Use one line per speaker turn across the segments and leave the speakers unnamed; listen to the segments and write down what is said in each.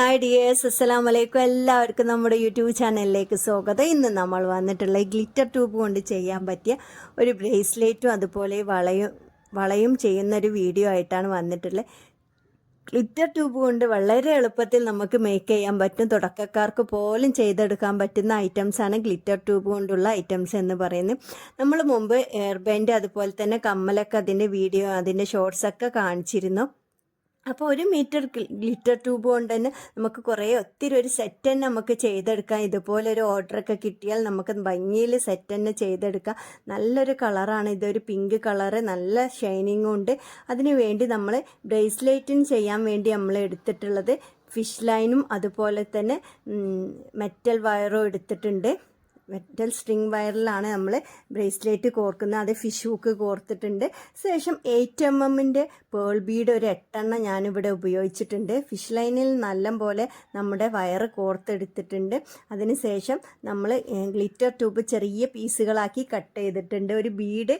Hi dears അസ്സലാം വലൈക്കും എല്ലാവർക്കും നമ്മുടെ യൂട്യൂബ് ചാനലിലേക്ക് സ്വാഗതം. ഇന്ന് നമ്മൾ വന്നിട്ടുള്ള ഗ്ലിറ്റർ ട്യൂബ് കൊണ്ട് ചെയ്യാൻ പറ്റിയ ഒരു ബ്രേസ്ലെറ്റും അതുപോലെ വളയും വളയും ചെയ്യുന്ന ഒരു വീഡിയോ ആയിട്ടാണ് വന്നിട്ടുള്ളത്. ഗ്ലിറ്റർ ട്യൂബ് കൊണ്ട് വളരെ എളുപ്പത്തിൽ നമുക്ക് മേക്ക് ചെയ്യാൻ പറ്റും. തുടക്കക്കാർക്ക് പോലും ചെയ്തെടുക്കാൻ പറ്റുന്ന ഐറ്റംസ് ആണ് ഗ്ലിറ്റർ ട്യൂബ് കൊണ്ടുള്ള ഐറ്റംസ് എന്ന് പറയുന്നത്. നമ്മൾ മുമ്പ് എയർ ബാൻഡ് അതുപോലെ തന്നെ കമ്മലൊക്കെ അതിന്റെ വീഡിയോ അതിന്റെ ഷോർട്സൊക്കെ കാണിച്ചിരുന്നു. അപ്പോൾ ഒരു മീറ്റർ ഗ്ലിറ്റർ ട്യൂബ് കൊണ്ട് തന്നെ നമുക്ക് കുറേ ഒത്തിരി ഒരു സെറ്റ് തന്നെ നമുക്ക് ചെയ്തെടുക്കാം. ഇതുപോലെ ഒരു ഓർഡറൊക്കെ കിട്ടിയാൽ നമുക്ക് ഭംഗിയിൽ സെറ്റ് തന്നെ ചെയ്തെടുക്കാം. നല്ലൊരു കളറാണ് ഇതൊരു പിങ്ക് കളറ് നല്ല ഷൈനിങ്ങും ഉണ്ട്. അതിന് വേണ്ടി നമ്മൾ ബ്രേസ്ലെറ്റിന് ചെയ്യാൻ വേണ്ടി നമ്മൾ എടുത്തിട്ടുള്ളത് ഫിഷ് ലൈനും അതുപോലെ തന്നെ മെറ്റൽ വയറും എടുത്തിട്ടുണ്ട്. മെറ്റൽ സ്ട്രിങ് വയറിലാണ് നമ്മൾ ബ്രേസ്ലെറ്റ് കോർക്കുന്നത്. അത് ഫിഷ് ഹുക്ക് കോർത്തിട്ടുണ്ട്. ശേഷം എയ്റ്റ് എം എമ്മിന്റെ പേൾ ബീഡ് ഒരു എട്ടെണ്ണം ഞാനിവിടെ ഉപയോഗിച്ചിട്ടുണ്ട്. ഫിഷ് ലൈനിൽ നല്ല പോലെ നമ്മുടെ വയറ് കോർത്തെടുത്തിട്ടുണ്ട്. അതിനുശേഷം നമ്മൾ ഗ്ലിറ്റർ ട്യൂബ് ചെറിയ പീസുകളാക്കി കട്ട് ചെയ്തിട്ടുണ്ട്. ഒരു ബീഡ്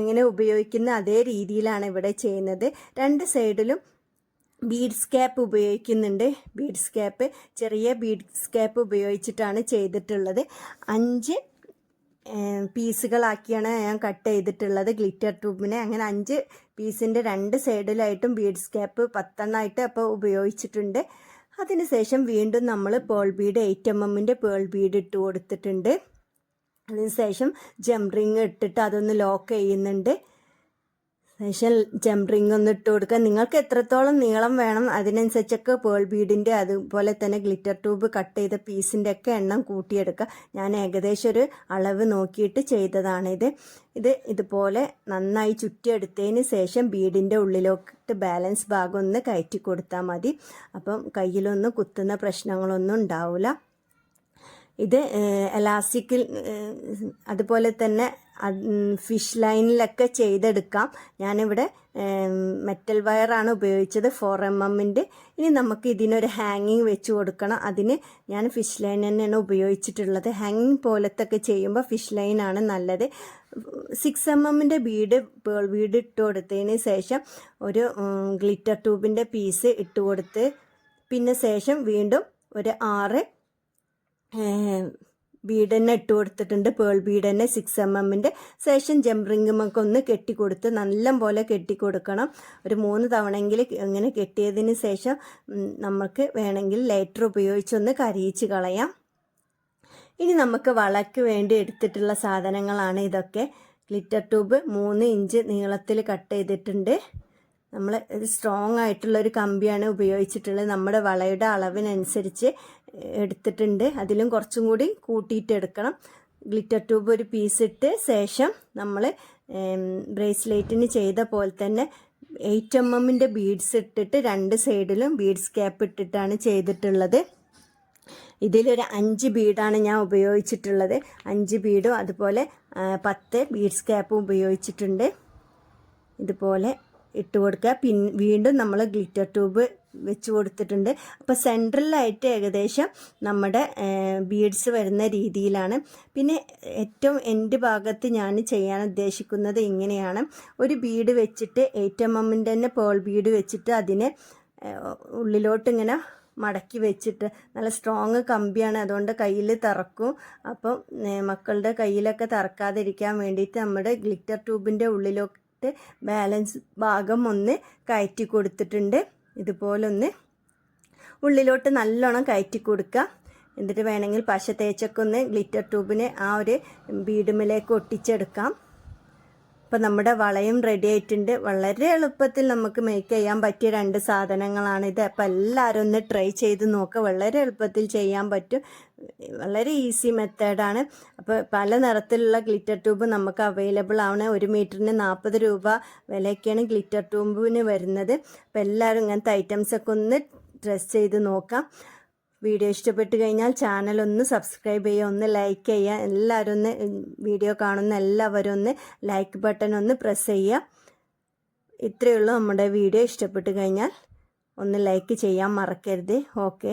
ഇങ്ങനെ ഉപയോഗിക്കുന്ന അതേ രീതിയിലാണ് ഇവിടെ ചെയ്യുന്നത്. രണ്ട് സൈഡിലും ബീഡ്സ് ക്യാപ്പ് ഉപയോഗിക്കുന്നുണ്ട്. ബീഡ്സ് ക്യാപ്പ് ചെറിയ ബീഡ്സ് ക്യാപ്പ് ഉപയോഗിച്ചിട്ടാണ് ചെയ്തിട്ടുള്ളത്. അഞ്ച് പീസുകളാക്കിയാണ് ഞാൻ കട്ട് ചെയ്തിട്ടുള്ളത്. ഗ്ലിറ്റർ ട്യൂബിനെ അങ്ങനെ അഞ്ച് പീസിന്റെ രണ്ട് സൈഡിലായിട്ടും ബീഡ്സ് ക്യാപ്പ് പത്തെണ്ണമായിട്ട് അപ്പോൾ ഉപയോഗിച്ചിട്ടുണ്ട്. അതിനുശേഷം വീണ്ടും നമ്മൾ പേൾ ബീഡ് എയ്റ്റ് എം എമ്മിന്റെ പേൾ ബീഡ് ഇട്ട് കൊടുത്തിട്ടുണ്ട്. അതിനുശേഷം ജംറിങ് ഇട്ടിട്ട് അതൊന്ന് ലോക്ക് ചെയ്യുന്നുണ്ട്. ശേഷം ജംപ് ഒന്ന് ഇട്ട് കൊടുക്കുക നിങ്ങൾക്ക് എത്രത്തോളം നീളം വേണം അതിനനുസരിച്ചൊക്കെ പേൾ ബീഡിന്റെ അതുപോലെ തന്നെ ഗ്ലിറ്റർ ട്യൂബ് കട്ട് ചെയ്ത പീസിന്റെ ഒക്കെ എണ്ണം കൂട്ടിയെടുക്കുക ഞാൻ ഏകദേശം ഒരു അളവ് നോക്കിയിട്ട് ചെയ്തതാണിത് ഇത്. ഇതുപോലെ നന്നായി ചുറ്റിയെടുത്തതിന് ശേഷം ബീഡിന്റെ ഉള്ളിലോട്ട് ബാലൻസ് ഭാഗം ഒന്ന് കയറ്റി കൊടുത്താൽ മതി. അപ്പം കയ്യിലൊന്നും കുത്തുന്ന പ്രശ്നങ്ങളൊന്നും ഉണ്ടാവില്ല ഇത് എലാസ്റ്റിക്കിൽ അതുപോലെ തന്നെ ഫിഷ് ലൈനിലൊക്കെ ചെയ്തെടുക്കാം. ഞാനിവിടെ മെറ്റൽ വയറാണ് ഉപയോഗിച്ചത് ഫോർ എം എമ്മിന്റെ. ഇനി നമുക്ക് ഇതിനൊരു ഹാങ്ങിങ് വെച്ച് കൊടുക്കണം. അതിന് ഞാൻ ഫിഷ് ലൈൻ തന്നെയാണ് ഉപയോഗിച്ചിട്ടുള്ളത്. ഹാങ്ങിങ് പോലത്തെ ഒക്കെ ചെയ്യുമ്പോൾ ഫിഷ് ലൈനാണ് നല്ലത്. സിക്സ് എം എമ്മിന്റെ ബീഡ് പേൾ ബീഡ് ഇട്ട് കൊടുത്തതിന് ശേഷം ഒരു ഗ്ലിറ്റർ ട്യൂബിന്റെ പീസ് ഇട്ട് കൊടുത്ത് പിന്നെ ശേഷം വീണ്ടും ഒരു ആറ് ബീഡ് തന്നെ ഇട്ട് കൊടുത്തിട്ടുണ്ട്. പേൾ ബീഡ് തന്നെ സിക്സ് എം എമ്മിന്റെ ശേഷം ജംറിങ്ങുമൊക്കെ ഒന്ന് കെട്ടിക്കൊടുത്ത് നല്ല പോലെ കെട്ടിക്കൊടുക്കണം. ഒരു മൂന്ന് തവണയെങ്കിൽ ഇങ്ങനെ കെട്ടിയതിന് ശേഷം നമുക്ക് വേണമെങ്കിൽ ലൈറ്റർ ഉപയോഗിച്ചൊന്ന് കരിയിച്ച് കളയാം. ഇനി നമുക്ക് വളയ്ക്ക് വേണ്ടി എടുത്തിട്ടുള്ള സാധനങ്ങളാണ് ഇതൊക്കെ. ഗ്ലിറ്റർ ട്യൂബ് മൂന്ന് ഇഞ്ച് നീളത്തിൽ കട്ട് ചെയ്തിട്ടുണ്ട്. നമ്മൾ സ്ട്രോങ് ആയിട്ടുള്ള ഒരു കമ്പിയാണ് ഉപയോഗിച്ചിട്ടുള്ളത്. നമ്മുടെ വളയുടെ അളവിനനുസരിച്ച് എടുത്തിട്ടുണ്ട്. അതിലും കുറച്ചും കൂടി കൂട്ടിയിട്ട് എടുക്കണം. ഗ്ലിറ്റർ ട്യൂബ് ഒരു പീസ് ഇട്ട് ശേഷം നമ്മൾ ബ്രേസ്ലെറ്റിന് ചെയ്ത പോലെ തന്നെ എയ്റ്റ് എം എമ്മിന്റെ ബീഡ്സ് ഇട്ടിട്ട് രണ്ട് സൈഡിലും ബീഡ്സ് ക്യാപ്പ് ഇട്ടിട്ടാണ് ചെയ്തിട്ടുള്ളത്. ഇതിലൊരു അഞ്ച് ബീഡാണ് ഞാൻ ഉപയോഗിച്ചിട്ടുള്ളത്. അഞ്ച് ബീഡും അതുപോലെ പത്ത് ബീഡ്സ് ക്യാപ്പും ഉപയോഗിച്ചിട്ടുണ്ട്. ഇതുപോലെ ഇട്ട് കൊടുക്കുക. പിൻ വീണ്ടും നമ്മൾ ഗ്ലിറ്റർ ട്യൂബ് വെച്ച് കൊടുത്തിട്ടുണ്ട്. അപ്പോൾ സെൻട്രലായിട്ട് ഏകദേശം നമ്മുടെ ബീഡ്സ് വരുന്ന രീതിയിലാണ്. പിന്നെ ഏറ്റവും എന്റെ ഭാഗത്ത് ഞാൻ ചെയ്യാൻ ഉദ്ദേശിക്കുന്നത് ഇങ്ങനെയാണ്. ഒരു ബീഡ് വെച്ചിട്ട് ഏറ്റവും എം എമ്മിന്റെ തന്നെ പേൾ ബീഡ് വെച്ചിട്ട് അതിനെ ഉള്ളിലോട്ട് ഇങ്ങനെ മടക്കി വെച്ചിട്ട് നല്ല സ്ട്രോങ് കമ്പിയാണ്. അതുകൊണ്ട് കയ്യിൽ തറക്കും. അപ്പം മക്കളുടെ കയ്യിലൊക്കെ തറക്കാതിരിക്കാൻ വേണ്ടിയിട്ട് നമ്മുടെ ഗ്ലിറ്റർ ട്യൂബിന്റെ ഉള്ളിലോട്ട് ബാലൻസ് ഭാഗം ഒന്ന് കയറ്റി കൊടുത്തിട്ടുണ്ട്. ഇതുപോലൊന്ന് ഉള്ളിലോട്ട് നല്ലോണം കയറ്റി കൊടുക്കുക. എന്നിട്ട് വേണമെങ്കിൽ പശ തേച്ചൊക്കെ ഒന്ന് ഗ്ലിറ്റർ ട്യൂബിനെ ആ ഒരു ബീഡുമിലേക്ക് ഒട്ടിച്ചെടുക്കാം. അപ്പോൾ നമ്മുടെ വളയും റെഡി ആയിട്ടുണ്ട്. വളരെ എളുപ്പത്തിൽ നമുക്ക് മേക്ക് ചെയ്യാൻ പറ്റിയ രണ്ട് സാധനങ്ങളാണിത് അപ്പോൾ എല്ലാവരും ഒന്ന് ട്രൈ ചെയ്ത് നോക്കുക വളരെ എളുപ്പത്തിൽ ചെയ്യാൻ പറ്റും. വളരെ ഈസി മെത്തേഡാണ് അപ്പോൾ പല നിറത്തിലുള്ള ഗ്ലിറ്റർ ട്യൂബ് നമുക്ക് അവൈലബിൾ ആണ്. ഒരു മീറ്ററിന് നാൽപ്പത് രൂപ വിലയൊക്കെയാണ് ഗ്ലിറ്റർ ട്യൂബിന് വരുന്നത്. അപ്പോൾ എല്ലാവരും ഇങ്ങനത്തെ ഐറ്റംസൊക്കെ ഒന്ന് ഡ്രസ് ചെയ്ത് നോക്കാം. വീഡിയോ ഇഷ്ടപ്പെട്ട് കഴിഞ്ഞാൽ ചാനൽ ഒന്ന് സബ്സ്ക്രൈബ് ചെയ്യുക ഒന്ന് ലൈക്ക് ചെയ്യുക. എല്ലാവരും ഒന്ന് വീഡിയോ കാണുന്ന എല്ലാവരും ഒന്ന് ലൈക്ക് ബട്ടൺ ഒന്ന് പ്രസ് ചെയ്യുക. ഇത്രയേ ഉള്ളൂ നമ്മുടെ വീഡിയോ ഇഷ്ടപ്പെട്ട് കഴിഞ്ഞാൽ ഒന്ന് ലൈക്ക് ചെയ്യാൻ മറക്കരുത്. ഓക്കെ